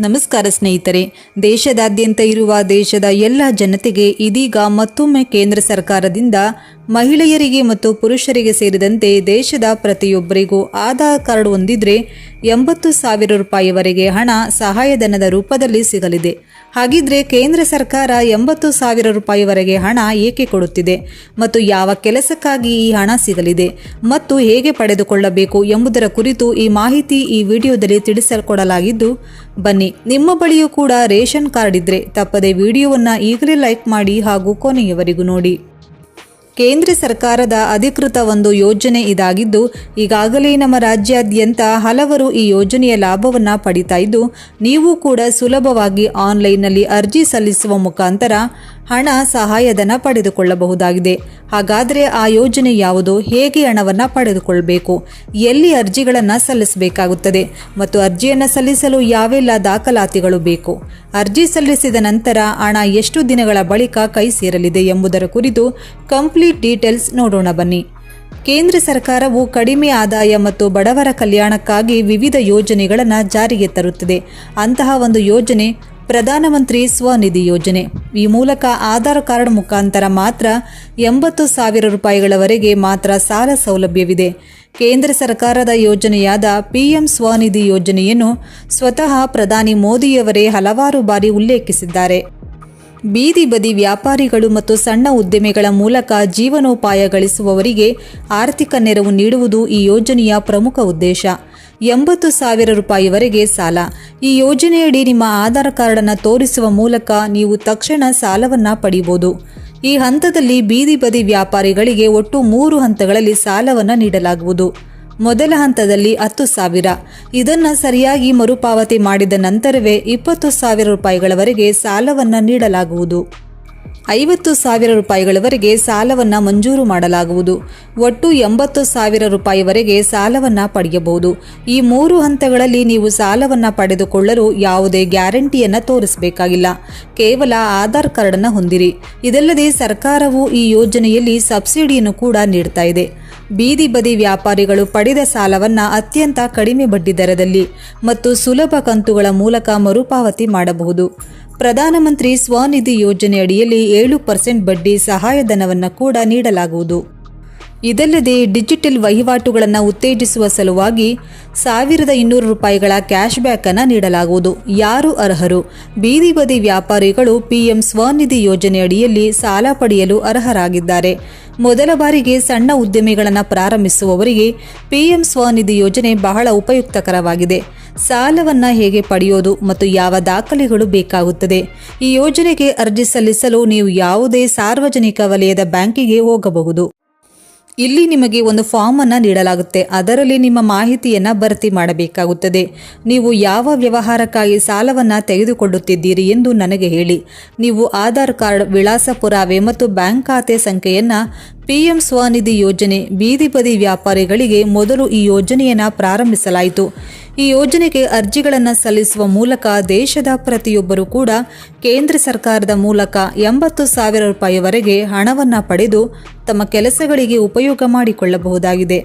ನಮಸ್ಕಾರ ಸ್ನೇಹಿತರೆ, ದೇಶದಾದ್ಯಂತ ಇರುವ ದೇಶದ ಎಲ್ಲ ಜನತೆಗೆ ಇದೀಗ ಮತ್ತೊಮ್ಮೆ ಕೇಂದ್ರ ಸರ್ಕಾರದಿಂದ ಮಹಿಳೆಯರಿಗೆ ಮತ್ತು ಪುರುಷರಿಗೆ ಸೇರಿದಂತೆ ದೇಶದ ಪ್ರತಿಯೊಬ್ಬರಿಗೂ ಆಧಾರ್ ಕಾರ್ಡ್ ಹೊಂದಿದ್ರೆ ಎಂಬತ್ತು ಸಾವಿರ ರೂಪಾಯಿವರೆಗೆ ಹಣ ಸಹಾಯಧನದ ರೂಪದಲ್ಲಿ ಸಿಗಲಿದೆ. ಹಾಗಿದ್ರೆ ಕೇಂದ್ರ ಸರ್ಕಾರ ಎಂಬತ್ತು ಸಾವಿರ ರೂಪಾಯಿವರೆಗೆ ಹಣ ಏಕೆ ಕೊಡುತ್ತಿದೆ? ಮತ್ತು ಯಾವ ಕೆಲಸಕ್ಕಾಗಿ ಈ ಹಣ ಸಿಗಲಿದೆ? ಮತ್ತು ಹೇಗೆ ಪಡೆದುಕೊಳ್ಳಬೇಕು ಎಂಬುದರ ಕುರಿತು ಈ ಮಾಹಿತಿ ಈ ವಿಡಿಯೋದಲ್ಲಿ ತಿಳಿಸಲ್ಕೊಡಲಾಗಿದ್ದು ಬನ್ನಿ, ನಿಮ್ಮ ಬಳಿಯೂ ಕೂಡ ರೇಷನ್ ಕಾರ್ಡ್ ಇದ್ರೆ ತಪ್ಪದೆ ವಿಡಿಯೋವನ್ನು ಈಗಲೇ ಲೈಕ್ ಮಾಡಿ ಹಾಗೂ ಕೊನೆಯವರೆಗೂ ನೋಡಿ. ಕೇಂದ್ರ ಸರ್ಕಾರದ ಅಧಿಕೃತ ಒಂದು ಯೋಜನೆ ಇದಾಗಿದ್ದು, ಈಗಾಗಲೇ ನಮ್ಮ ರಾಜ್ಯಾದ್ಯಂತ ಹಲವರು ಈ ಯೋಜನೆಯ ಲಾಭವನ್ನು ಪಡಿತಾ ಇದ್ದು, ನೀವು ಕೂಡ ಸುಲಭವಾಗಿ ಆನ್ಲೈನ್ನಲ್ಲಿ ಅರ್ಜಿ ಸಲ್ಲಿಸುವ ಮುಖಾಂತರ ಹಣ ಸಹಾಯಧನ ಪಡೆದುಕೊಳ್ಳಬಹುದಾಗಿದೆ. ಹಾಗಾದರೆ ಆ ಯೋಜನೆ ಯಾವುದು? ಹೇಗೆ ಹಣವನ್ನು ಪಡೆದುಕೊಳ್ಳಬೇಕು ಎಲ್ಲಿ ಅರ್ಜಿಗಳನ್ನು ಸಲ್ಲಿಸಬೇಕಾಗುತ್ತದೆ? ಮತ್ತು ಅರ್ಜಿಯನ್ನು ಸಲ್ಲಿಸಲು ಯಾವೆಲ್ಲ ದಾಖಲಾತಿಗಳು ಬೇಕು? ಅರ್ಜಿ ಸಲ್ಲಿಸಿದ ನಂತರ ಹಣ ಎಷ್ಟು ದಿನಗಳ ಬಳಿಕ ಕೈ ಸೇರಲಿದೆ ಎಂಬುದರ ಕುರಿತು ಕಂಪ್ಲೀಟ್ ಡೀಟೇಲ್ಸ್ ನೋಡೋಣ ಬನ್ನಿ. ಕೇಂದ್ರ ಸರ್ಕಾರವು ಕಡಿಮೆ ಆದಾಯ ಮತ್ತು ಬಡವರ ಕಲ್ಯಾಣಕ್ಕಾಗಿ ವಿವಿಧ ಯೋಜನೆಗಳನ್ನು ಜಾರಿಗೆ ತರುತ್ತದೆ. ಅಂತಹ ಒಂದು ಯೋಜನೆ ಪ್ರಧಾನಮಂತ್ರಿ ಸ್ವನಿಧಿ ಯೋಜನೆ. ಈ ಮೂಲಕ ಆಧಾರ್ ಕಾರ್ಡ್ ಮುಖಾಂತರ ಮಾತ್ರ ಎಂಬತ್ತು ಸಾವಿರ ರೂಪಾಯಿಗಳವರೆಗೆ ಮಾತ್ರ ಸಾಲ ಸೌಲಭ್ಯವಿದೆ. ಕೇಂದ್ರ ಸರ್ಕಾರದ ಯೋಜನೆಯಾದ ಪಿಎಂ ಸ್ವನಿಧಿ ಯೋಜನೆಯನ್ನು ಸ್ವತಃ ಪ್ರಧಾನಿ ಮೋದಿಯವರೇ ಹಲವಾರು ಬಾರಿ ಉಲ್ಲೇಖಿಸಿದ್ದಾರೆ. ಬೀದಿ ಬದಿ ವ್ಯಾಪಾರಿಗಳು ಮತ್ತು ಸಣ್ಣ ಉದ್ಯಮಿಗಳ ಮೂಲಕ ಜೀವನೋಪಾಯ ಗಳಿಸುವವರಿಗೆ ಆರ್ಥಿಕ ನೆರವು ನೀಡುವುದು ಈ ಯೋಜನೆಯ ಪ್ರಮುಖ ಉದ್ದೇಶ. ಎಂಬತ್ತು ಸಾವಿರ ರೂಪಾಯಿವರೆಗೆ ಸಾಲ. ಈ ಯೋಜನೆಯಡಿ ನಿಮ್ಮ ಆಧಾರ್ ಕಾರ್ಡನ್ನು ತೋರಿಸುವ ಮೂಲಕ ನೀವು ತಕ್ಷಣ ಸಾಲವನ್ನು ಪಡೆಯಬಹುದು ಈ ಹಂತದಲ್ಲಿ ಬೀದಿ ಬದಿ ವ್ಯಾಪಾರಿಗಳಿಗೆ ಒಟ್ಟು ಮೂರು ಹಂತಗಳಲ್ಲಿ ಸಾಲವನ್ನು ನೀಡಲಾಗುವುದು. ಮೊದಲ ಹಂತದಲ್ಲಿ ಹತ್ತು ಸಾವಿರ. ಇದನ್ನು ಸರಿಯಾಗಿ ಮರುಪಾವತಿ ಮಾಡಿದ ನಂತರವೇ ಇಪ್ಪತ್ತು ಸಾವಿರ ರೂಪಾಯಿಗಳವರೆಗೆ ಸಾಲವನ್ನು ನೀಡಲಾಗುವುದು. ಐವತ್ತು ಸಾವಿರ ರೂಪಾಯಿಗಳವರೆಗೆ ಸಾಲವನ್ನು ಮಂಜೂರು ಮಾಡಲಾಗುವುದು. ಒಟ್ಟು ಎಂಬತ್ತು ಸಾವಿರ ರೂಪಾಯಿವರೆಗೆ ಸಾಲವನ್ನು ಪಡೆಯಬಹುದು. ಈ ಮೂರು ಹಂತಗಳಲ್ಲಿ ನೀವು ಸಾಲವನ್ನು ಪಡೆದುಕೊಳ್ಳಲು ಯಾವುದೇ ಗ್ಯಾರಂಟಿಯನ್ನು ತೋರಿಸಬೇಕಾಗಿಲ್ಲ. ಕೇವಲ ಆಧಾರ್ ಕಾರ್ಡನ್ನು ಹೊಂದಿರಿ. ಇದಲ್ಲದೆ ಸರ್ಕಾರವು ಈ ಯೋಜನೆಯಲ್ಲಿ ಸಬ್ಸಿಡಿಯನ್ನು ಕೂಡ ನೀಡ್ತಾ ಇದೆ. ಬೀದಿ ಬದಿ ವ್ಯಾಪಾರಿಗಳು ಪಡೆದ ಸಾಲವನ್ನು ಅತ್ಯಂತ ಕಡಿಮೆ ಬಡ್ಡಿ ದರದಲ್ಲಿ ಮತ್ತು ಸುಲಭ ಕಂತುಗಳ ಮೂಲಕ ಮರುಪಾವತಿ ಮಾಡಬಹುದು. ಪ್ರಧಾನಮಂತ್ರಿ ಸ್ವನಿಧಿ ಯೋಜನೆ ಅಡಿಯಲ್ಲಿ ಏಳು ಪರ್ಸೆಂಟ್ ಬಡ್ಡಿ ಸಹಾಯಧನವನ್ನು ಕೂಡ ನೀಡಲಾಗುವುದು. ಇದಲ್ಲದೆ ಡಿಜಿಟಲ್ ವಹಿವಾಟುಗಳನ್ನು ಉತ್ತೇಜಿಸುವ ಸಲುವಾಗಿ ಸಾವಿರದ ಇನ್ನೂರು ರೂಪಾಯಿಗಳ ಕ್ಯಾಶ್ ಅನ್ನು ನೀಡಲಾಗುವುದು. ಯಾರು ಅರ್ಹರು? ಬೀದಿ ಬದಿ ವ್ಯಾಪಾರಿಗಳು ಪಿಎಂ ಸ್ವನಿಧಿ ಯೋಜನೆ ಅಡಿಯಲ್ಲಿ ಸಾಲ ಪಡೆಯಲು ಅರ್ಹರಾಗಿದ್ದಾರೆ. ಮೊದಲ ಬಾರಿಗೆ ಸಣ್ಣ ಉದ್ಯಮಿಗಳನ್ನು ಪ್ರಾರಂಭಿಸುವವರಿಗೆ ಪಿಎಂ ಸ್ವನಿಧಿ ಯೋಜನೆ ಬಹಳ ಉಪಯುಕ್ತಕರವಾಗಿದೆ. ಸಾಲವನ್ನು ಹೇಗೆ ಪಡೆಯೋದು ಮತ್ತು ಯಾವ ದಾಖಲೆಗಳು ಬೇಕಾಗುತ್ತದೆ? ಈ ಯೋಜನೆಗೆ ಅರ್ಜಿ ಸಲ್ಲಿಸಲು ನೀವು ಯಾವುದೇ ಸಾರ್ವಜನಿಕ ವಲಯದ ಬ್ಯಾಂಕಿಗೆ ಹೋಗಬಹುದು. ಇಲ್ಲಿ ನಿಮಗೆ ಒಂದು ಫಾರ್ಮ್ ಅನ್ನು ನೀಡಲಾಗುತ್ತೆ. ಅದರಲ್ಲಿ ನಿಮ್ಮ ಮಾಹಿತಿಯನ್ನು ಭರ್ತಿ ಮಾಡಬೇಕಾಗುತ್ತದೆ. ನೀವು ಯಾವ ವ್ಯವಹಾರಕ್ಕಾಗಿ ಸಾಲವನ್ನು ತೆಗೆದುಕೊಳ್ಳುತ್ತಿದ್ದೀರಿ ಎಂದು ನನಗೆ ಹೇಳಿ. ನೀವು ಆಧಾರ್ ಕಾರ್ಡ್ ವಿಳಾಸ ಪುರಾವೆ ಮತ್ತು ಬ್ಯಾಂಕ್ ಖಾತೆ ಸಂಖ್ಯೆಯನ್ನು ಪಿಎಂ ಸ್ವನಿಧಿ ಯೋಜನೆ, ಬೀದಿ ಬದಿ ವ್ಯಾಪಾರಿಗಳಿಗೆ ಮೊದಲು ಈ ಯೋಜನೆಯನ್ನು ಪ್ರಾರಂಭಿಸಲಾಯಿತು. ಈ ಯೋಜನೆಗೆ ಅರ್ಜಿಗಳನ್ನು ಸಲ್ಲಿಸುವ ಮೂಲಕ ದೇಶದ ಪ್ರತಿಯೊಬ್ಬರೂ ಕೂಡ ಕೇಂದ್ರ ಸರ್ಕಾರದ ಮೂಲಕ ಎಂಬತ್ತು ಸಾವಿರ ರೂಪಾಯಿವರೆಗೆ ಹಣವನ್ನು ಪಡೆದು ತಮ್ಮ ಕೆಲಸಗಳಿಗೆ ಉಪಯೋಗ ಮಾಡಿಕೊಳ್ಳಬಹುದಾಗಿದೆ.